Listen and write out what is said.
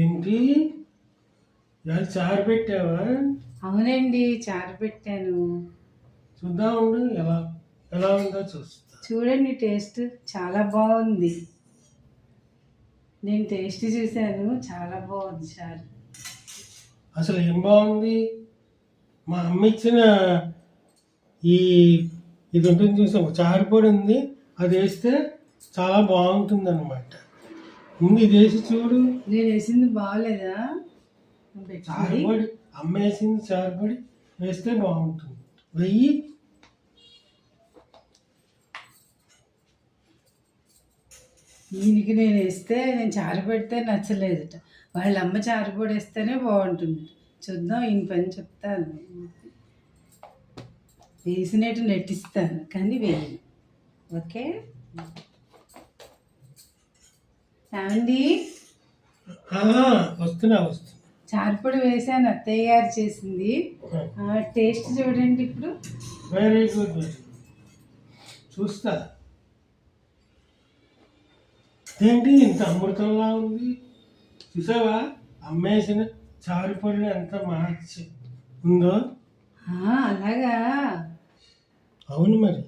ఏంటి? ఇవాళ చారు పెట్టావా? అవునండి చారు పెట్టాను. చూద్దాం ఉండు ఎలా ఎలా ఉందో చూస్తా. చూడండి టేస్ట్ చాలా బాగుంది. నేను టేస్ట్ చూశాను చాలా బాగుంది చారు. అసలు ఏం బాగుంది? మా అమ్మ ఇచ్చిన ఈ ఇది ఉంటుంది చూసాం చారు పొడి ఉంది అది వేస్తే చాలా బాగుంటుంది అనమాట ముందు ఇది వేసి చూడు. నేను వేసింది బాగలేదా? నువ్వు చారు పెట్టింది పొడి అమ్మ వేసింది చారు పొడి వేస్తే బాగుంటుంది. వెయ్యి. ఈయనకి నేను వేస్తే నేను చారు పెడితే నచ్చలేదుట. వాళ్ళ అమ్మ చారు పొడి వేస్తేనే బాగుంటుంది. చూద్దాం ఈయన పని చెప్తాను. వేసినట్టు నెట్టిస్తాను కానీ వేయను. ఓకే? ఏమండి? వస్తున్నా వస్తున్నా. చారుపొడి వేసాను అత్తయ్య గారు చేసింది. టేస్ట్ చూడండి ఇప్పుడు. వెరీ గుడ్ చూస్తా. ఏంటి ఇంత అమృతంలా ఉంది? చూసావా? అమ్మేసిన చారు పొడి ఎంత మార్చి ఉందో? అలాగా. అవును మరి.